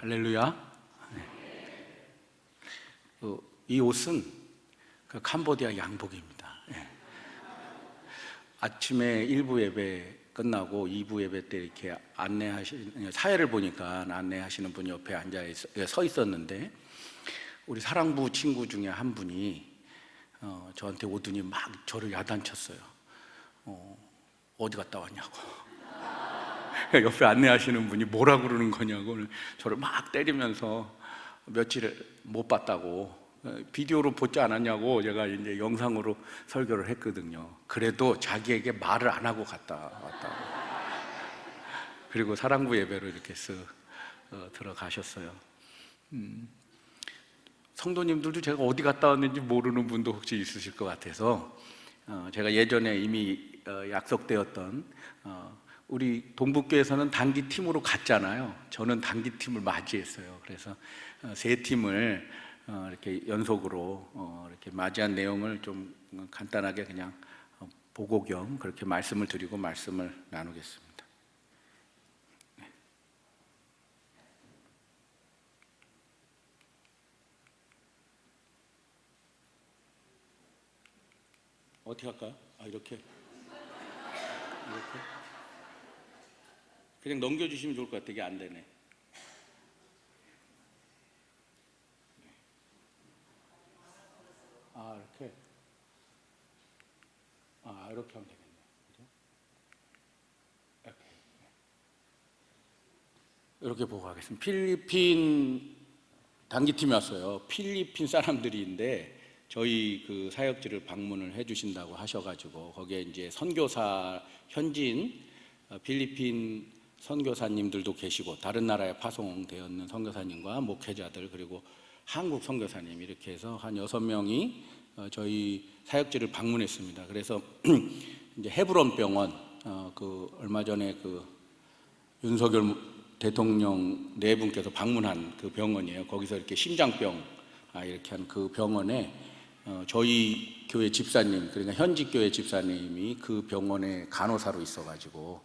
할렐루야. 네. 어, 이 옷은 그 캄보디아 양복입니다. 예. 아침에 1부 예배 끝나고 2부 예배 때 이렇게 안내하시는 사회를 보니까 안내하시는 분이 옆에 앉아 있, 서 있었는데 우리 사랑부 친구 중에 한 분이 어, 저한테 오더니 막 저를 야단쳤어요. 어, 어디 갔다 왔냐고. 옆에 안내하시는 분이 뭐라 그러는 거냐고 저를 막 때리면서 며칠 못 봤다고 어, 비디오로 보지 않았냐고 제가 이제 영상으로 설교를 했거든요. 그래도 자기에게 말을 안 하고 갔다 왔다고. 그리고 사랑부 예배로 이렇게 쓱 어, 들어가셨어요. 음, 성도님들도 제가 어디 갔다 왔는지 모르는 분도 혹시 있으실 것 같아서 어, 제가 예전에 이미 어, 약속되었던 어, 우리 동북교에서는 단기 팀으로 갔잖아요. 저는 단기 팀을 맞이했어요. 그래서 어, 세 팀을 어, 이렇게 연속으로 어, 이렇게 맞이한 내용을 좀 간단하게 그냥 어, 보고 겸 그렇게 말씀을 드리고 말씀을 나누겠습니다. 네. 어떻게 할까요? 아 이렇게 이렇게 그냥 넘겨주시면 좋을 것 같아. 이게 안 되네. 아 이렇게 아 이렇게 하면 되겠네. 그죠? 이렇게 이렇게 보고 가겠습니다. 필리핀 단기팀이 왔어요. 필리핀 사람들인데 저희 그 사역지를 방문을 해주신다고 하셔가지고 거기에 이제 선교사 현지인 어, 필리핀 선교사님들도 계시고 다른 나라에 파송되어 있는 선교사님과 목회자들 그리고 한국 선교사님 이렇게 해서 한 여섯 명이 어, 저희 사역지를 방문했습니다. 그래서 이제 헤브론 병원 어, 그 얼마 전에 그 윤석열 대통령 네 분께서 방문한 그 병원이에요. 거기서 이렇게 심장병 아, 이렇게 한 그 병원에 어, 저희 교회 집사님 그러니까 현직 교회 집사님이 그 병원에 간호사로 있어가지고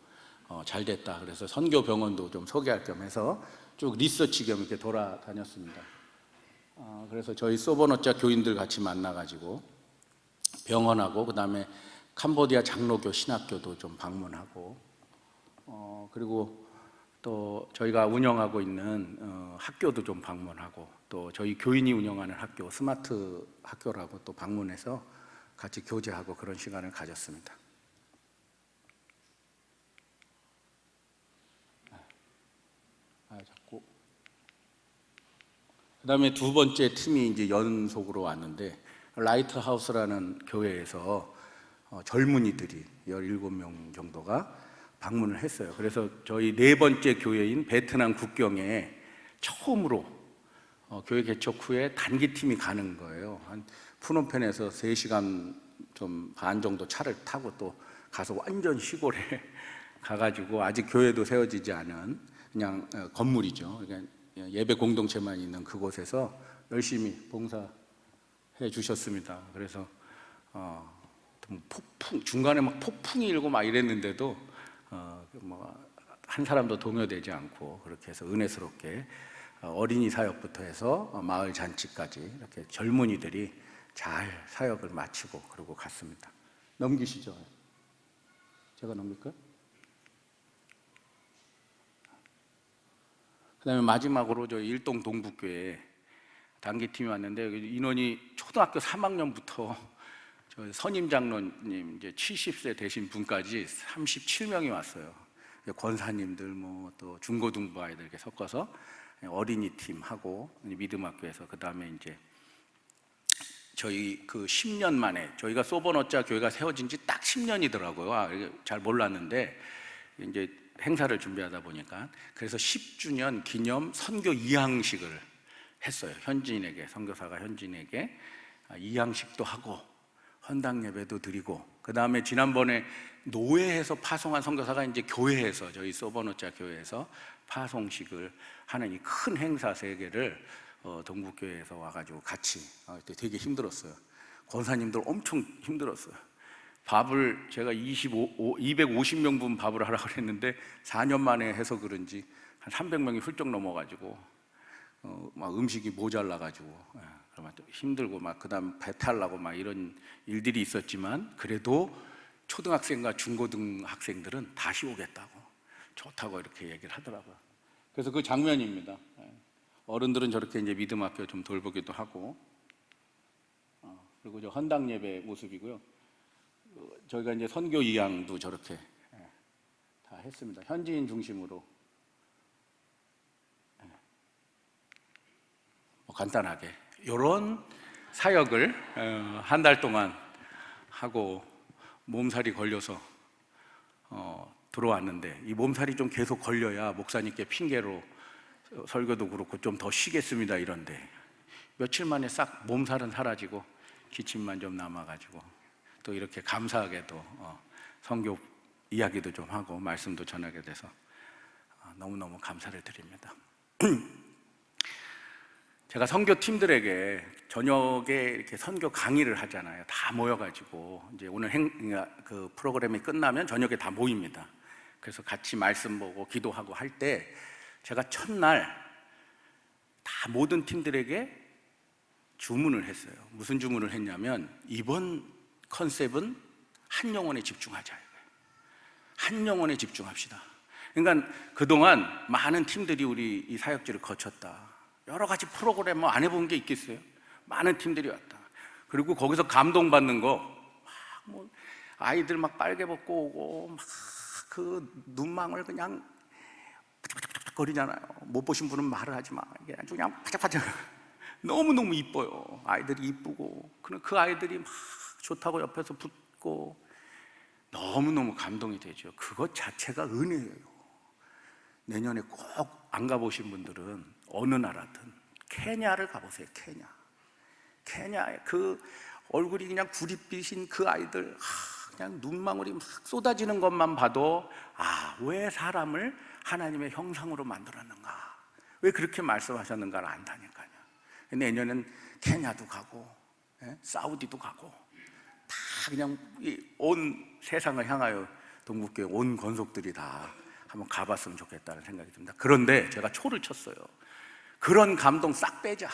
어, 잘 됐다. 그래서 선교 병원도 좀 소개할 겸 해서 쭉 리서치 겸 이렇게 돌아다녔습니다. 어, 그래서 저희 소버노자 교인들 같이 만나가지고 병원하고 그 다음에 캄보디아 장로교 신학교도 좀 방문하고 어, 그리고 또 저희가 운영하고 있는 어, 학교도 좀 방문하고 또 저희 교인이 운영하는 학교 스마트 학교라고 또 방문해서 같이 교제하고 그런 시간을 가졌습니다. 아, 자꾸. 그다음에 두 번째 팀이 이제 연속으로 왔는데 라이트 하우스라는 교회에서 어, 젊은이들이 17명 정도가 방문을 했어요. 그래서 저희 네 번째 교회인 베트남 국경에 처음으로 어, 교회 개척 후에 단기 팀이 가는 거예요. 한 푸놈펜에서 3시간 좀 반 정도 차를 타고 또 가서 완전 시골에 가가지고 아직 교회도 세워지지 않은 그냥 어, 건물이죠. 그러니까 예배 공동체만 있는 그곳에서 열심히 봉사해 주셨습니다. 그래서 어, 좀 폭풍 중간에 막 폭풍이 일고 막 이랬는데도 어, 뭐한 사람도 동요되지 않고 그렇게 해서 은혜스럽게 어, 어린이 사역부터 해서 어, 마을 잔치까지 이렇게 젊은이들이 잘 사역을 마치고 그러고 갔습니다. 넘기시죠. 제가 넘길까요? 그다음에 마지막으로 저 일동 동북교회 단기 팀이 왔는데 그 인원이 초등학교 3학년부터 저 선임 장로님 이제 70세 되신 분까지 37명이 왔어요. 권사님들 뭐 또 중고등부 아이들 이렇게 섞어서 어린이 팀 하고 믿음학교에서 그 다음에 이제 저희 그 10년 만에 저희가 소버너자 교회가 세워진 지 딱 10년이더라고요. 아, 잘 몰랐는데 이제 행사를 준비하다 보니까 그래서 10주년 기념 선교 이항식을 했어요. 현지인에게 선교사가 현지인에게 아, 이항식도 하고 헌당 예배도 드리고 그 다음에 지난번에 노예에서 파송한 선교사가 이제 교회에서 저희 소버노자 교회에서 파송식을 하는 이 큰 행사 세 개를 어, 동북교회에서 와가지고 같이 어, 되게 힘들었어요. 권사님들 엄청 힘들었어요. 밥을 제가 25, 250명분 밥을 하라고 그랬는데 4년 만에 해서 그런지 한 300명이 훌쩍 넘어가지고 어, 막 음식이 모자라 가지고 예, 그러면 또 힘들고 막 그다음 배탈 나고 막 이런 일들이 있었지만 그래도 초등학생과 중고등 학생들은 다시 오겠다고 좋다고 이렇게 얘기를 하더라고요. 그래서 그 장면입니다. 예. 어른들은 저렇게 이제 믿음 앞에 좀 돌보기도 하고 어, 그리고 저 헌당 예배 모습이고요. 어, 저희가 이제 선교 이양도 저렇게 예, 다 했습니다. 현지인 중심으로 예. 뭐 간단하게 이런 사역을 어, 한달 동안 하고 몸살이 걸려서 어, 들어왔는데 이 몸살이 좀 계속 걸려야 목사님께 핑계로 어, 설교도 그렇고 좀 더 쉬겠습니다 이런데 며칠 만에 싹 몸살은 사라지고 기침만 좀 남아가지고 또 이렇게 감사하게도 어, 성교 이야기도 좀 하고 말씀도 전하게 돼서 어, 너무너무 감사를 드립니다. 제가 선교 팀들에게 저녁에 이렇게 선교 강의를 하잖아요. 다 모여가지고 이제 오늘 행, 그 프로그램이 끝나면 저녁에 다 모입니다. 그래서 같이 말씀 보고 기도하고 할 때 제가 첫날 다 모든 팀들에게 주문을 했어요. 무슨 주문을 했냐면 이번 컨셉은 한 영혼에 집중하자. 한 영혼에 집중합시다. 그러니까 그동안 많은 팀들이 우리 이 사역지를 거쳤다. 여러 가지 프로그램 뭐 안 해본 게 있겠어요? 많은 팀들이 왔다. 그리고 거기서 감동받는 거, 막 뭐 아이들 막 빨개 벗고 오고, 막 그 눈망울 그냥 거리잖아요. 못 보신 분은 말을 하지 마. 이게 아주 그냥 바짝바짝. 너무너무 이뻐요. 아이들이 이쁘고. 그- 그 아이들이 막 좋다고 옆에서 붙고. 너무너무 감동이 되죠. 그것 자체가 은혜예요. 내년에 꼭 안 가보신 분들은 어느 나라든 케냐를 가보세요. 케냐. 케냐에 그 얼굴이 그냥 구릿빛인 그 아이들 하, 그냥 눈망울이 막 쏟아지는 것만 봐도 아 왜 사람을 하나님의 형상으로 만들었는가 왜 그렇게 말씀하셨는가를 안다니까요. 내년엔 케냐도 가고 예? 사우디도 가고 다 그냥 이온 세상을 향하여 동국교회 온 권속들이 다 한번 가봤으면 좋겠다는 생각이 듭니다. 그런데 제가 초를 쳤어요. 그런 감동 싹 빼자.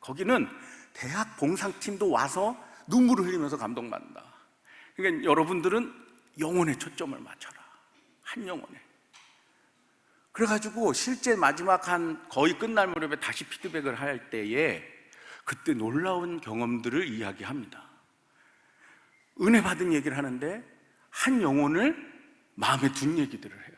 거기는 대학 봉상팀도 와서 눈물을 흘리면서 감동받는다. 그러니까 여러분들은 영혼에 초점을 맞춰라. 한 영혼에. 그래가지고 실제 마지막 한 거의 끝날 무렵에 다시 피드백을 할 때에 그때 놀라운 경험들을 이야기합니다. 은혜 받은 얘기를 하는데 한 영혼을 마음에 둔 얘기들을 해요.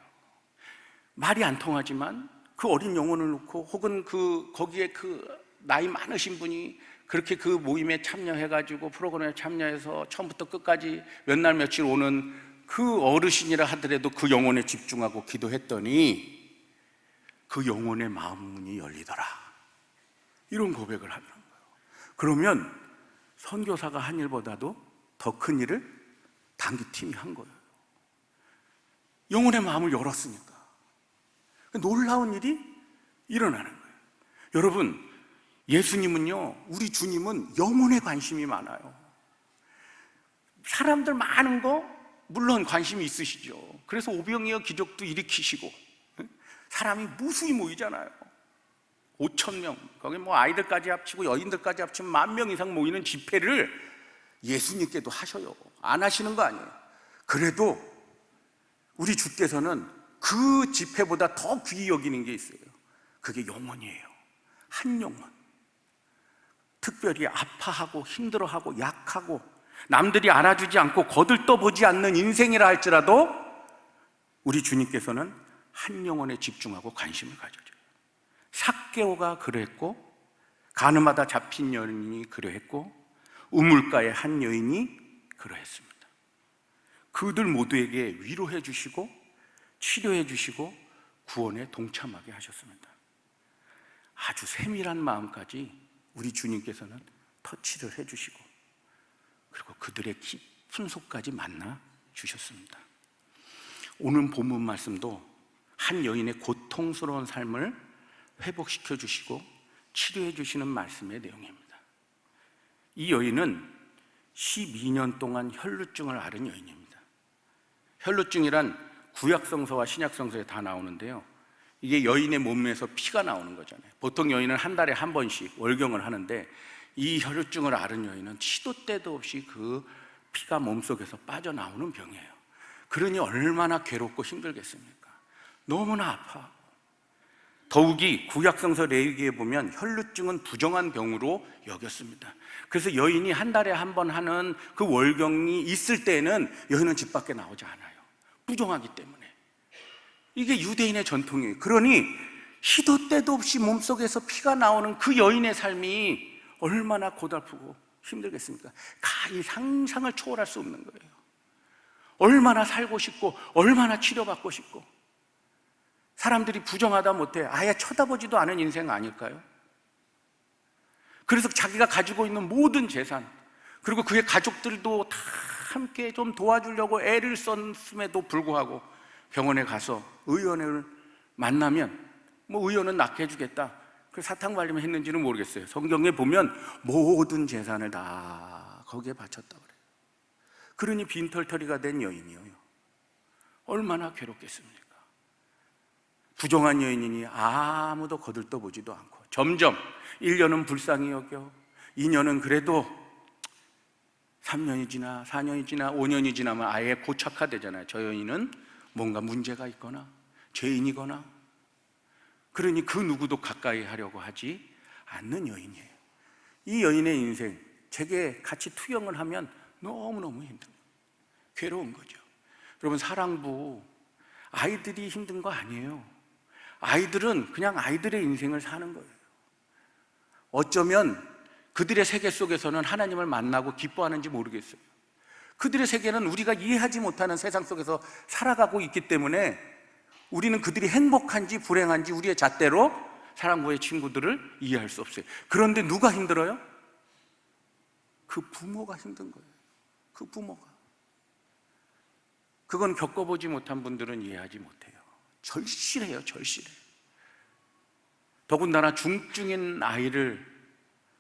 말이 안 통하지만 그 어린 영혼을 놓고 혹은 그 거기에 그 나이 많으신 분이 그렇게 그 모임에 참여해가지고 프로그램에 참여해서 처음부터 끝까지 몇 날 며칠 오는 그 어르신이라 하더라도 그 영혼에 집중하고 기도했더니 그 영혼의 마음 문이 열리더라. 이런 고백을 하는 거예요. 그러면 선교사가 한 일보다도 더 큰 일을 단기 팀이 한 거예요. 영혼의 마음을 열었으니까. 놀라운 일이 일어나는 거예요. 여러분, 예수님은요, 우리 주님은 영혼에 관심이 많아요. 사람들 많은 거, 물론 관심이 있으시죠. 그래서 오병이어 기적도 일으키시고, 사람이 무수히 모이잖아요. 5천 명, 거기 뭐 아이들까지 합치고 여인들까지 합치면 만 명 이상 모이는 집회를 예수님께도 하셔요. 안 하시는 거 아니에요. 그래도 우리 주께서는 그 집회보다 더 귀히 여기는 게 있어요. 그게 영혼이에요. 한 영혼. 특별히 아파하고 힘들어하고 약하고 남들이 알아주지 않고 거들떠보지 않는 인생이라 할지라도 우리 주님께서는 한 영혼에 집중하고 관심을 가져줘요. 삭개오가 그러했고 가늠하다 잡힌 여인이 그러했고 우물가의 한 여인이 그러했습니다. 그들 모두에게 위로해 주시고 치료해 주시고 구원에 동참하게 하셨습니다. 아주 세밀한 마음까지 우리 주님께서는 터치를 해 주시고 그리고 그들의 깊은 속까지 만나 주셨습니다. 오늘 본문 말씀도 한 여인의 고통스러운 삶을 회복시켜 주시고 치료해 주시는 말씀의 내용입니다. 이 여인은 12년 동안 혈루증을 앓은 여인입니다. 혈루증이란 구약성서와 신약성서에 다 나오는데요. 이게 여인의 몸에서 피가 나오는 거잖아요. 보통 여인은 한 달에 한 번씩 월경을 하는데 이 혈루증을 앓은 여인은 시도 때도 없이 그 피가 몸속에서 빠져나오는 병이에요. 그러니 얼마나 괴롭고 힘들겠습니까? 너무나 아파. 더욱이 구약성서 레위기에 보면 혈루증은 부정한 병으로 여겼습니다. 그래서 여인이 한 달에 한 번 하는 그 월경이 있을 때는 여인은 집 밖에 나오지 않아요. 부정하기 때문에. 이게 유대인의 전통이에요. 그러니 시도 때도 없이 몸속에서 피가 나오는 그 여인의 삶이 얼마나 고달프고 힘들겠습니까? 가히 상상을 초월할 수 없는 거예요. 얼마나 살고 싶고, 얼마나 치료받고 싶고. 사람들이 부정하다 못해 아예 쳐다보지도 않은 인생 아닐까요? 그래서 자기가 가지고 있는 모든 재산, 그리고 그의 가족들도 다 함께 좀 도와주려고 애를 썼음에도 불구하고 병원에 가서 의원을 만나면 뭐 의원은 낫게 해주겠다. 그 사탕 발림을 했는지는 모르겠어요. 성경에 보면 모든 재산을 다 거기에 바쳤다 그래요. 그러니 빈털터리가 된 여인이요. 얼마나 괴롭겠습니까? 부정한 여인이니 아무도 거들떠 보지도 않고 점점 1년은 불쌍히 여겨 2년은 그래도 3년이 지나 4년이 지나 5년이 지나면 아예 고착화되잖아요. 저 여인은 뭔가 문제가 있거나 죄인이거나 그러니 그 누구도 가까이 하려고 하지 않는 여인이에요. 이 여인의 인생 제게 같이 투영을 하면 너무너무 힘든. 괴로운 거죠. 여러분 사랑부 아이들이 힘든 거 아니에요. 아이들은 그냥 아이들의 인생을 사는 거예요. 어쩌면 그들의 세계 속에서는 하나님을 만나고 기뻐하는지 모르겠어요. 그들의 세계는 우리가 이해하지 못하는 세상 속에서 살아가고 있기 때문에 우리는 그들이 행복한지 불행한지 우리의 잣대로 사랑부의 친구들을 이해할 수 없어요. 그런데 누가 힘들어요? 그 부모가 힘든 거예요. 그 부모가. 그건 겪어보지 못한 분들은 이해하지 못해요. 절실해요, 절실해. 더군다나 중증인 아이를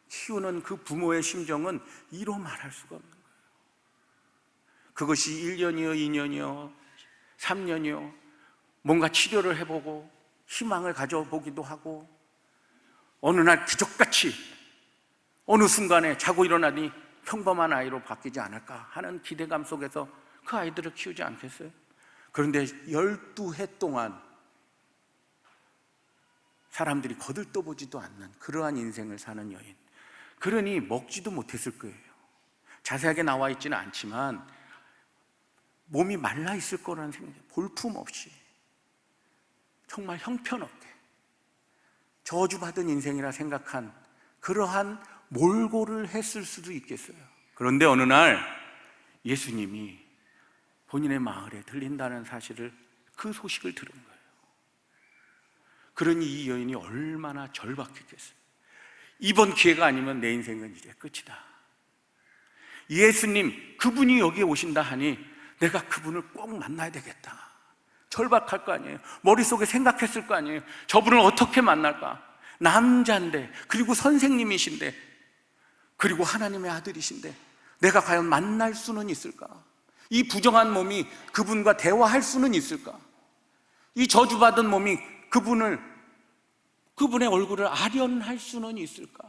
키우는 그 부모의 심정은 이로 말할 수가 없는 거예요. 그것이 1년이요, 2년이요, 3년이요. 뭔가 치료를 해보고 희망을 가져보기도 하고 어느 날 기적같이 어느 순간에 자고 일어나니 평범한 아이로 바뀌지 않을까 하는 기대감 속에서 그 아이들을 키우지 않겠어요? 그런데 12해 동안 사람들이 거들떠보지도 않는 그러한 인생을 사는 여인. 그러니 먹지도 못했을 거예요. 자세하게 나와 있지는 않지만 몸이 말라 있을 거라는 생각, 볼품 없이 정말 형편없게 저주받은 인생이라 생각한 그러한 몰골을 했을 수도 있겠어요. 그런데 어느 날 예수님이 본인의 마을에 들린다는 사실을 그 소식을 들은 거예요. 그러니 이 여인이 얼마나 절박했겠어요. 이번 기회가 아니면 내 인생은 이제 끝이다. 예수님, 그분이 여기에 오신다 하니 내가 그분을 꼭 만나야 되겠다. 절박할 거 아니에요. 머릿속에 생각했을 거 아니에요. 저분을 어떻게 만날까? 남자인데, 그리고 선생님이신데, 그리고 하나님의 아들이신데, 내가 과연 만날 수는 있을까? 이 부정한 몸이 그분과 대화할 수는 있을까? 이 저주받은 몸이 그분을, 그분의 얼굴을 아련할 수는 있을까?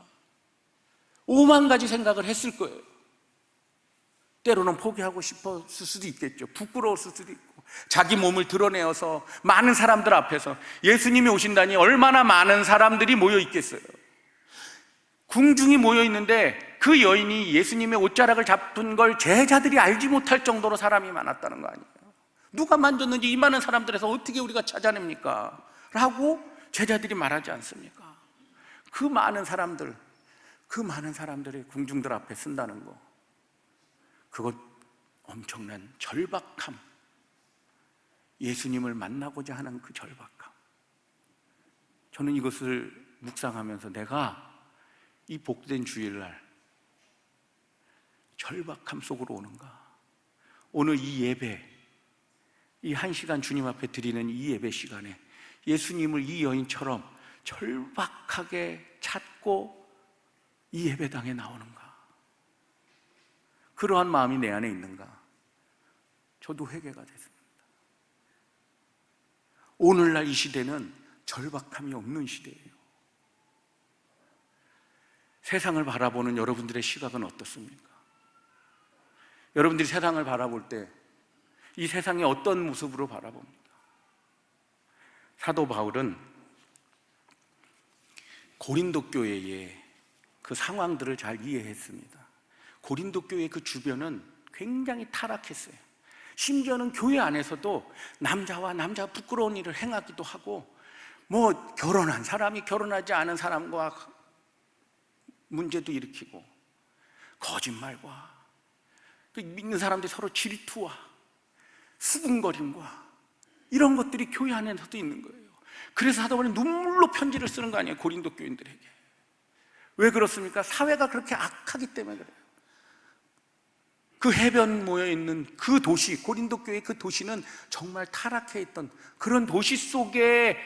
오만 가지 생각을 했을 거예요. 때로는 포기하고 싶었을 수도 있겠죠. 부끄러웠을 수도 있고. 자기 몸을 드러내어서 많은 사람들 앞에서 예수님이 오신다니 얼마나 많은 사람들이 모여 있겠어요. 궁중이 모여 있는데 그 여인이 예수님의 옷자락을 잡은 걸 제자들이 알지 못할 정도로 사람이 많았다는 거 아니에요. 누가 만졌는지 이 많은 사람들에서 어떻게 우리가 찾아냅니까? 라고 제자들이 말하지 않습니까? 그 많은 사람들, 그 많은 사람들이 궁중들 앞에 쓴다는 거. 그것 엄청난 절박함. 예수님을 만나고자 하는 그 절박함. 저는 이것을 묵상하면서 내가 이 복된 주일날 절박함 속으로 오는가? 오늘 이 예배, 이 한 시간 주님 앞에 드리는 이 예배 시간에 예수님을 이 여인처럼 절박하게 찾고 이 예배당에 나오는가? 그러한 마음이 내 안에 있는가? 저도 회개가 됐습니다. 오늘날 이 시대는 절박함이 없는 시대예요. 세상을 바라보는 여러분들의 시각은 어떻습니까? 여러분들이 세상을 바라볼 때 이 세상이 어떤 모습으로 바라봅니까? 사도 바울은 고린도 교회의 그 상황들을 잘 이해했습니다. 고린도 교회 그 주변은 굉장히 타락했어요. 심지어는 교회 안에서도 남자와 남자 부끄러운 일을 행하기도 하고 뭐 결혼한 사람이 결혼하지 않은 사람과 문제도 일으키고 거짓말과 그 믿는 사람들이 서로 질투와 수군거림과 이런 것들이 교회 안에서도 있는 거예요. 그래서 하다 보니 눈물로 편지를 쓰는 거 아니에요 고린도 교인들에게. 왜 그렇습니까? 사회가 그렇게 악하기 때문에 그래요. 그 해변 모여 있는 그 도시 고린도 교회 그 도시는 정말 타락해 있던 그런 도시 속에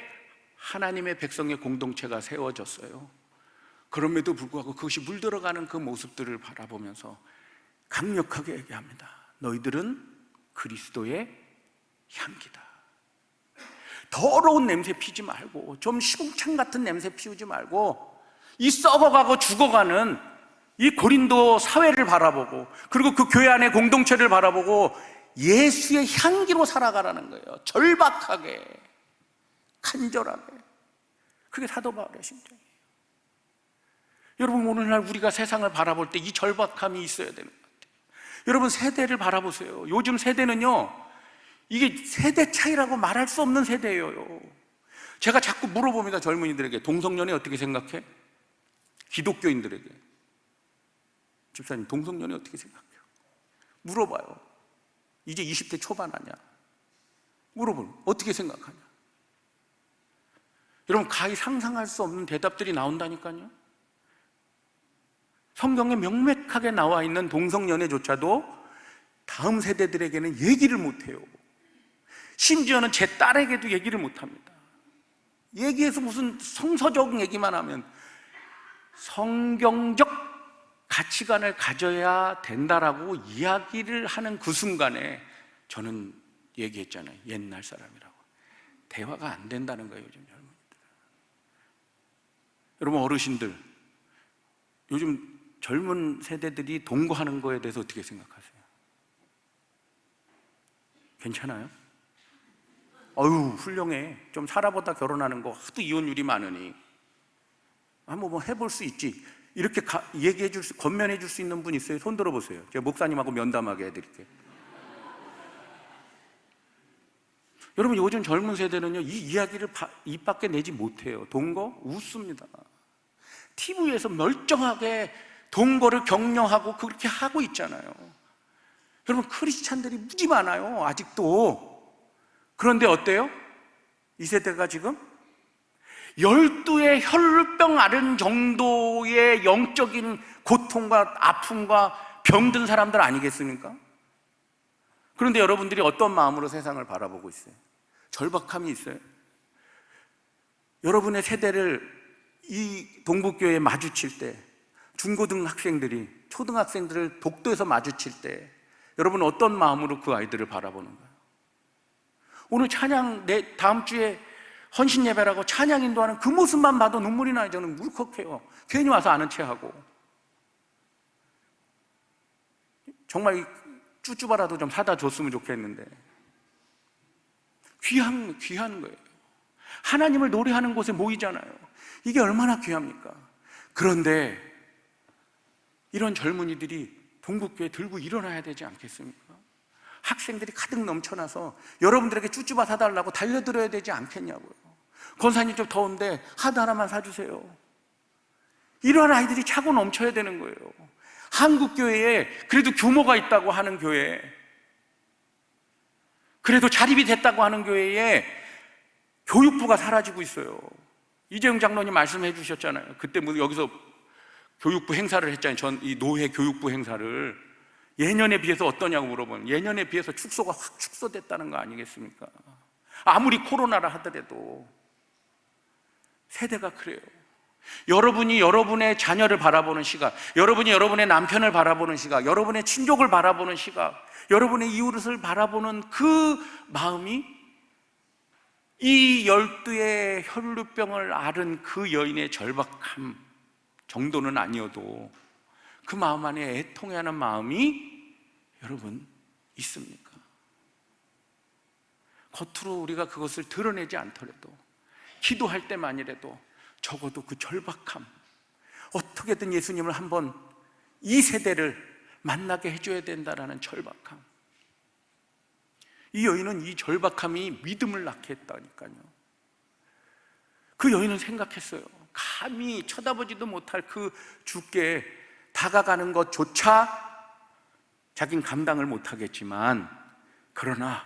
하나님의 백성의 공동체가 세워졌어요. 그럼에도 불구하고 그것이 물들어가는 그 모습들을 바라보면서 강력하게 얘기합니다. 너희들은 그리스도의 향기다. 더러운 냄새 피지 말고 좀 시궁창 같은 냄새 피우지 말고 이 썩어가고 죽어가는 이 고린도 사회를 바라보고 그리고 그 교회 안의 공동체를 바라보고 예수의 향기로 살아가라는 거예요. 절박하게 간절하게 그게 사도 바울의 심정이에요. 여러분 오늘날 우리가 세상을 바라볼 때 이 절박함이 있어야 같아요. 여러분 세대를 바라보세요. 요즘 세대는요 이게 세대 차이라고 말할 수 없는 세대예요. 제가 자꾸 물어봅니다 젊은이들에게 동성연애 어떻게 생각해? 기독교인들에게 집사님 동성연애 어떻게 생각해요? 물어봐요. 이제 20대 초반 아니야? 물어보면 어떻게 생각하냐? 여러분 가히 상상할 수 없는 대답들이 나온다니까요. 성경에 명백하게 나와 있는 동성연애조차도 다음 세대들에게는 얘기를 못해요. 심지어는 제 딸에게도 얘기를 못합니다. 얘기해서 무슨 성서적 얘기만 하면 성경적 가치관을 가져야 된다라고 이야기를 하는 그 순간에 저는 얘기했잖아요. 옛날 사람이라고. 대화가 안 된다는 거예요, 요즘 젊은이들. 여러분 어르신들 요즘 젊은 세대들이 동거하는 거에 대해서 어떻게 생각하세요? 괜찮아요? 어유 훌륭해. 좀 살아보다 결혼하는 거 하도 이혼율이 많으니 한번 뭐 해볼 수 있지. 이렇게 가, 얘기해 줄 수, 건면해 줄 수 있는 분 있어요? 손 들어 보세요. 제가 목사님하고 면담하게 해드릴게요. 여러분 요즘 젊은 세대는요 이 이야기를 바, 입 밖에 내지 못해요. 동거 웃습니다. TV에서 멀쩡하게 동거를 격려하고 그렇게 하고 있잖아요. 여러분 크리스찬들이 무지 많아요. 아직도. 그런데 어때요? 이 세대가 지금 열두의 혈병 앓은 정도의 영적인 고통과 아픔과 병든 사람들 아니겠습니까? 그런데 여러분들이 어떤 마음으로 세상을 바라보고 있어요? 절박함이 있어요. 여러분의 세대를 이 동북교회에 마주칠 때 중고등 학생들이 초등학생들을 독도에서 마주칠 때 여러분 어떤 마음으로 그 아이들을 바라보는 거예요? 오늘 찬양 내 다음 주에 헌신 예배라고 찬양 인도하는 그 모습만 봐도 눈물이 나요. 저는 울컥해요. 괜히 와서 아는 체하고 정말 쭈쭈바라도 좀 사다 줬으면 좋겠는데 귀한 귀한 거예요. 하나님을 노래하는 곳에 모이잖아요. 이게 얼마나 귀합니까? 그런데 이런 젊은이들이 동국교에 들고 일어나야 되지 않겠습니까? 학생들이 가득 넘쳐나서 여러분들에게 쭈쭈바 사달라고 달려들어야 되지 않겠냐고요. 권사님 좀 더운데 하드 하나만 사주세요. 이런 아이들이 차고 넘쳐야 되는 거예요. 한국 교회에 그래도 규모가 있다고 하는 교회, 그래도 자립이 됐다고 하는 교회에 교육부가 사라지고 있어요. 이재용 장로님 말씀해 주셨잖아요. 그때 뭐 여기서 교육부 행사를 했잖아요. 전 이 노회 교육부 행사를. 예년에 비해서 어떠냐고 물어보면 예년에 비해서 축소가 확 축소됐다는 거 아니겠습니까? 아무리 코로나라 하더라도 세대가 그래요. 여러분이 여러분의 자녀를 바라보는 시각, 여러분이 여러분의 남편을 바라보는 시각, 여러분의 친족을 바라보는 시각, 여러분의 이웃을 바라보는 그 마음이 이 열두의 혈루병을 앓은 그 여인의 절박함 정도는 아니어도 그 마음 안에 애통해하는 마음이 여러분 있습니까? 겉으로 우리가 그것을 드러내지 않더라도 기도할 때만이라도 적어도 그 절박함 어떻게든 예수님을 한번 이 세대를 만나게 해줘야 된다라는 절박함. 이 여인은 이 절박함이 믿음을 낳게 했다니까요. 그 여인은 생각했어요 감히 쳐다보지도 못할 그 주께 다가가는 것조차 자긴 감당을 못하겠지만 그러나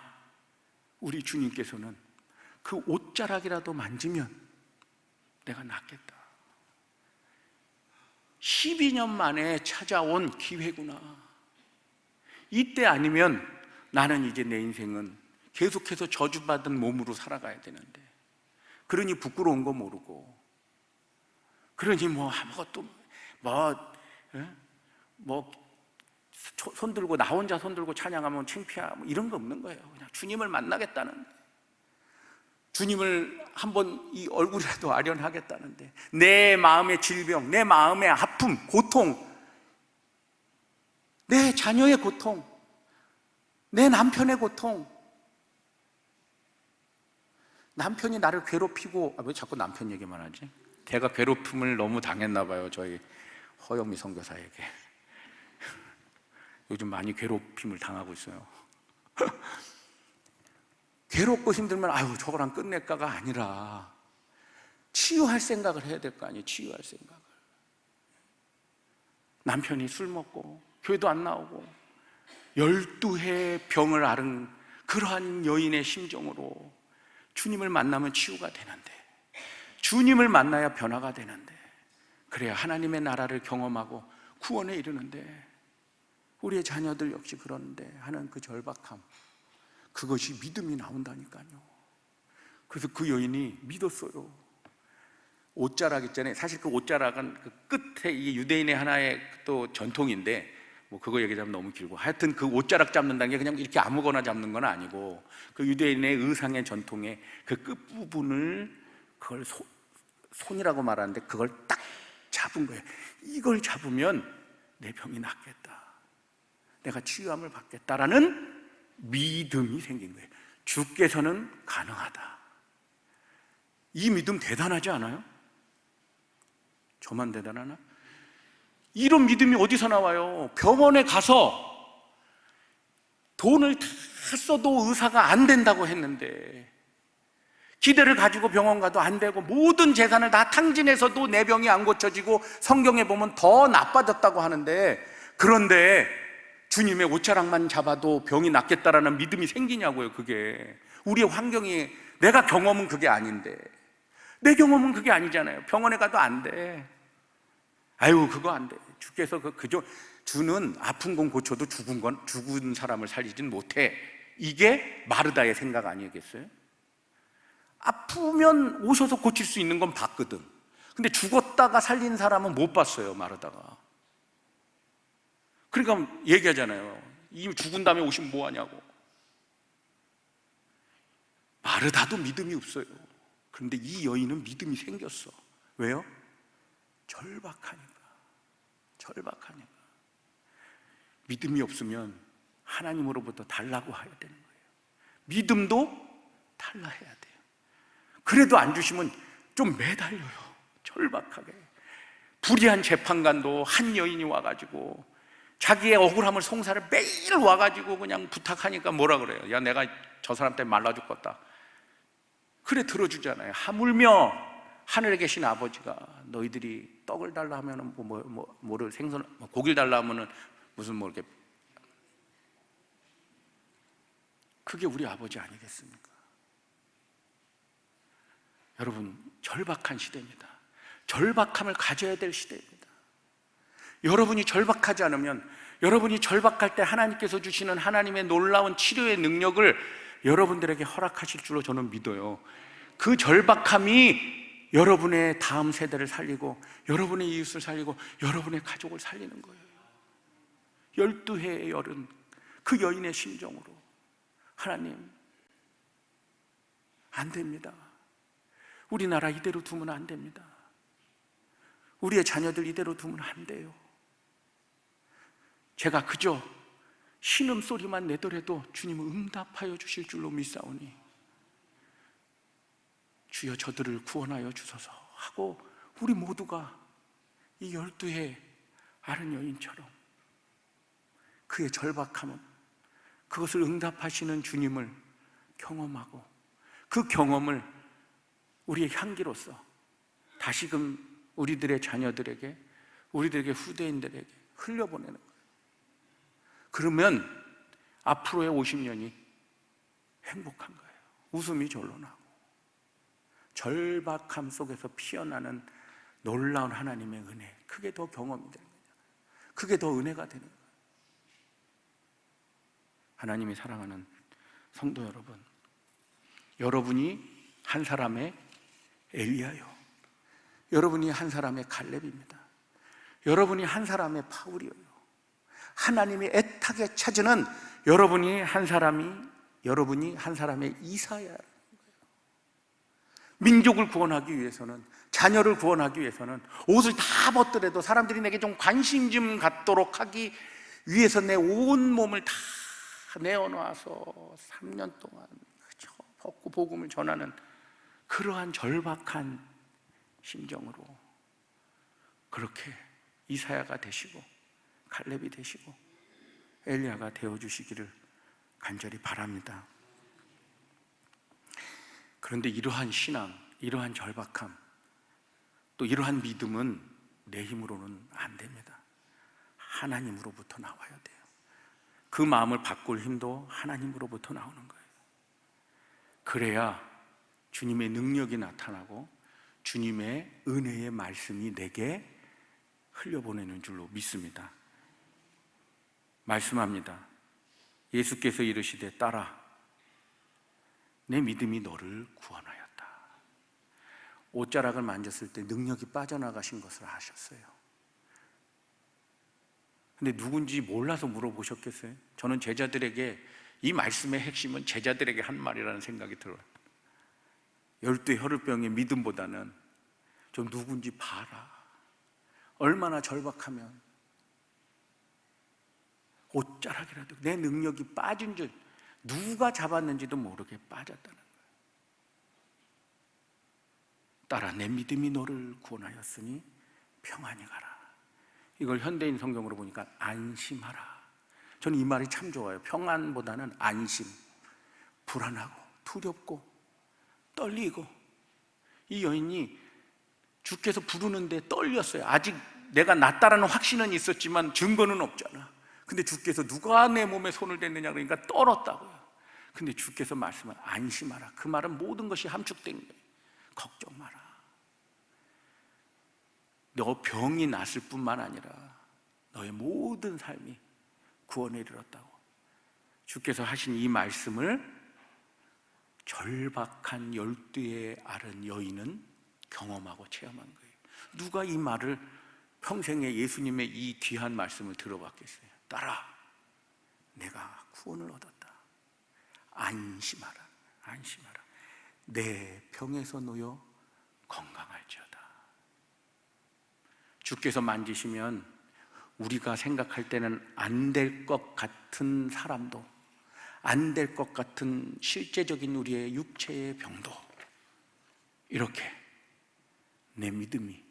우리 주님께서는 그 옷자락이라도 만지면 내가 낫겠다. 12년 만에 찾아온 기회구나. 이때 아니면 나는 이제 내 인생은 계속해서 저주받은 몸으로 살아가야 되는데. 그러니 부끄러운 거 모르고. 그러니 뭐 아무것도 뭐, 예? 뭐, 초- 손 들고 나 혼자 손 들고 찬양하면 창피하고 뭐 이런 거 없는 거예요. 그냥 주님을 만나겠다는 주님을 한번 이 얼굴이라도 아련하겠다는데 내 마음의 질병, 내 마음의 아픔, 고통, 내 자녀의 고통, 내 남편의 고통, 남편이 나를 괴롭히고 아, 왜 자꾸 남편 얘기만 하지? 제가 괴롭힘을 너무 당했나 봐요 저희 허영미 선교사에게 요즘 많이 괴롭힘을 당하고 있어요. 괴롭고 힘들면 아유 저거랑 끝낼까가 아니라 치유할 생각을 해야 될 거 아니에요. 치유할 생각을. 남편이 술 먹고 교회도 안 나오고 열두 해 병을 앓은 그러한 여인의 심정으로 주님을 만나면 치유가 되는데 주님을 만나야 변화가 되는데 그래야 하나님의 나라를 경험하고 구원에 이르는데 우리의 자녀들 역시 그러는데 하는 그 절박함 그것이 믿음이 나온다니까요. 그래서 그 여인이 믿었어요. 옷자락 있잖아요. 사실 그 옷자락은 그 끝에 이 유대인의 하나의 또 전통인데 뭐 그거 얘기하면 너무 길고 하여튼 그 옷자락 잡는다는 게 그냥 이렇게 아무거나 잡는 건 아니고 그 유대인의 의상의 전통의 그 끝부분을 그걸 소- 손이라고 말하는데 그걸 딱 잡은 거예요. 이걸 잡으면 내 병이 낫겠다. 내가 치유함을 받겠다라는 믿음이 생긴 거예요. 주께서는 가능하다. 이 믿음 대단하지 않아요? 저만 대단하나? 이런 믿음이 어디서 나와요? 병원에 가서 돈을 다 써도 의사가 안 된다고 했는데 기대를 가지고 병원 가도 안 되고 모든 재산을 다 탕진해서도 내 병이 안 고쳐지고 성경에 보면 더 나빠졌다고 하는데 그런데 주님의 옷자락만 잡아도 병이 낫겠다라는 믿음이 생기냐고요 그게. 우리의 환경이 내가 경험은 그게 아닌데. 내 경험은 그게 아니잖아요. 병원에 가도 안 돼. 아유 그거 안 돼. 주께서 그 그저 주는 아픈 건 고쳐도 죽은 건 죽은 사람을 살리진 못해. 이게 마르다의 생각 아니겠어요? 아프면 오셔서 고칠 수 있는 건 봤거든. 근데 죽었다가 살린 사람은 못 봤어요, 마르다가. 그러니까 얘기하잖아요. 이미 죽은 다음에 오시면 뭐 하냐고. 마르다도 믿음이 없어요. 그런데 이 여인은 믿음이 생겼어. 왜요? 절박하니까. 절박하니까. 믿음이 없으면 하나님으로부터 달라고 해야 되는 거예요. 믿음도 달라 해야 돼요. 그래도 안 주시면 좀 매달려요. 절박하게. 불의한 재판관도 한 여인이 와가지고 자기의 억울함을 송사를 매일 와가지고 그냥 부탁하니까 뭐라 그래요? 야, 내가 저 사람 때문에 말라 죽겠다. 그래 들어주잖아요. 하물며 하늘에 계신 아버지가 너희들이 떡을 달라 하면은 뭐, 뭐, 뭐 뭐를 생선 뭐 고기를 달라 하면은 무슨 뭐 이렇게 그게 우리 아버지 아니겠습니까? 여러분 절박한 시대입니다. 절박함을 가져야 될 시대입니다. 여러분이 절박하지 않으면 여러분이 절박할 때 하나님께서 주시는 하나님의 놀라운 치료의 능력을 여러분들에게 허락하실 줄로 저는 믿어요. 그 절박함이 여러분의 다음 세대를 살리고 여러분의 이웃을 살리고 여러분의 가족을 살리는 거예요. 열두 해의 열은 그 여인의 심정으로 하나님 안 됩니다. 우리나라 이대로 두면 안 됩니다. 우리의 자녀들 이대로 두면 안 돼요. 제가 그저 신음 소리만 내더라도 주님은 응답하여 주실 줄로 믿사오니 주여 저들을 구원하여 주소서 하고 우리 모두가 이 열두의 아른 여인처럼 그의 절박함은 그것을 응답하시는 주님을 경험하고 그 경험을 우리의 향기로서 다시금 우리들의 자녀들에게 우리들에게 후대인들에게 흘려보내는 거예요. 그러면 앞으로의 50년이 행복한 거예요. 웃음이 절로 나고 절박함 속에서 피어나는 놀라운 하나님의 은혜 그게 더 경험이 되는 거죠. 그게 더 은혜가 되는 거예요. 하나님이 사랑하는 성도 여러분, 여러분이 한 사람의 엘리야요. 여러분이 한 사람의 갈렙입니다. 여러분이 한 사람의 파울이에요. 하나님이 애타게 찾는 여러분이 한 사람이 여러분이 한 사람의 이사야. 민족을 구원하기 위해서는 자녀를 구원하기 위해서는 옷을 다 벗더라도 사람들이 내게 좀 관심 좀 갖도록 하기 위해서 내 온 몸을 다 내어놔서 3년 동안 그저 벗고 복음을 전하는 그러한 절박한 심정으로 그렇게 이사야가 되시고 칼렙이 되시고 엘리야가 되어 주시기를 간절히 바랍니다. 그런데 이러한 신앙, 이러한 절박함, 또 이러한 믿음은 내 힘으로는 안 됩니다. 하나님으로부터 나와야 돼요. 그 마음을 바꿀 힘도 하나님으로부터 나오는 거예요. 그래야 주님의 능력이 나타나고 주님의 은혜의 말씀이 내게 흘려보내는 줄로 믿습니다. 말씀합니다. 예수께서 이르시되 따라 내 믿음이 너를 구원하였다. 옷자락을 만졌을 때 능력이 빠져나가신 것을 아셨어요. 근데 누군지 몰라서 물어보셨겠어요? 저는 제자들에게 이 말씀의 핵심은 제자들에게 한 말이라는 생각이 들어요. 열두 혈우병의 믿음보다는 좀 누군지 봐라. 얼마나 절박하면 옷자락이라도 내 능력이 빠진 줄 누가 잡았는지도 모르게 빠졌다는 거예요. 따라 내 믿음이 너를 구원하였으니 평안히 가라. 이걸 현대인 성경으로 보니까 안심하라. 저는 이 말이 참 좋아요. 평안보다는 안심. 불안하고 두렵고 떨리고 이 여인이 주께서 부르는데 떨렸어요. 아직 내가 낫다라는 확신은 있었지만 증거는 없잖아. 근데 주께서 누가 내 몸에 손을 댔느냐 그러니까 떨었다고요. 근데 주께서 말씀을 안심하라. 그 말은 모든 것이 함축된 거예요. 걱정 마라. 너 병이 났을 뿐만 아니라 너의 모든 삶이 구원에 이르렀다고. 주께서 하신 이 말씀을 절박한 열두의 아른 여인은 경험하고 체험한 거예요. 누가 이 말을 평생에 예수님의 이 귀한 말씀을 들어봤겠어요? 따라, 내가 구원을 얻었다. 안심하라, 안심하라. 내 병에서 놓여 건강할지어다. 주께서 만지시면 우리가 생각할 때는 안 될 것 같은 사람도 안 될 것 같은 실제적인 우리의 육체의 병도 이렇게 내 믿음이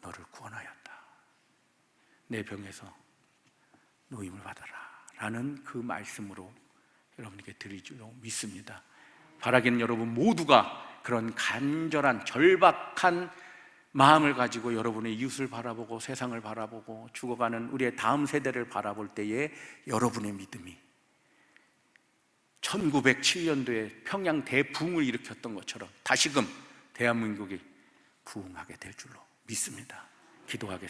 너를 구원하였다. 내 병에서 노임을 받아라. 라는 그 말씀으로 여러분에게 드리기로 믿습니다. 바라기는 여러분 모두가 그런 간절한 절박한 마음을 가지고 여러분의 이웃을 바라보고 세상을 바라보고 죽어가는 우리의 다음 세대를 바라볼 때에 여러분의 믿음이 1907년도에 평양 대붕을 일으켰던 것처럼 다시금 대한민국이 부흥하게 될 줄로 믿습니다. 기도하겠습니다.